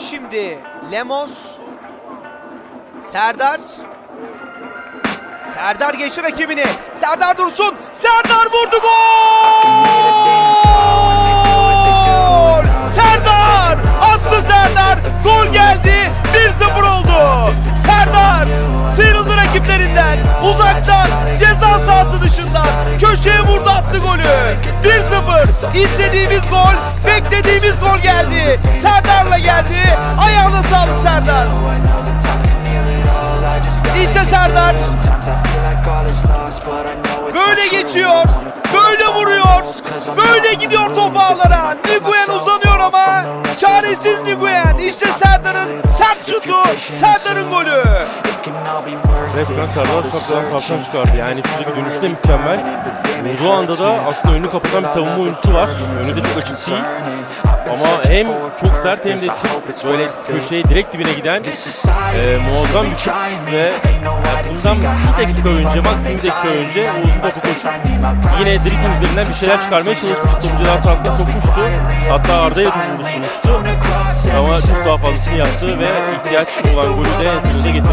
Şimdi Lemos. Serdar. Serdar geçti rakibini. Serdar Dursun. Serdar vurdu gol! Serdar! Attı Serdar! Gol geldi. 1-0 oldu. Serdar sıyrıldı rakiplerinden. Uzaktan ceza sahası dışından köşeye vurdu attı golü. 1-0. İstediğimiz gol, beklediğimiz gol geldi. Serdar'la geldi. Ayağına sağlık Serdar. İşte Serdar. Böyle geçiyor. Böyle vuruyor. Böyle gidiyor top ağlara. Niguyen uzanıyor ama çaresiz Niguyen. İşte şutu. Serdar'ın golü. Resmen Serdar Çakır'dan kaptan çıkardı. Yani dönüşü de mükemmel. Vurduğu anda da aslında önünü kapatan bir savunma oyuncusu var. Önü de çok açık değil. Ama hem çok sert hem de çok böyle köşeye direkt dibine giden e, muazzam bir şut ve bundan bir dakika önce, maksimum bir dakika önce Oğuz'un topu koşup yine dribbling üzerinden bir şeyler çıkarmaya çalışmıştı. Topucular sahasına sokmuştu. Hatta Arda'ya topu buluşmuştu. Ama çok daha fazlasını yaptı ve ihtiyaç olan golü de en getirdi.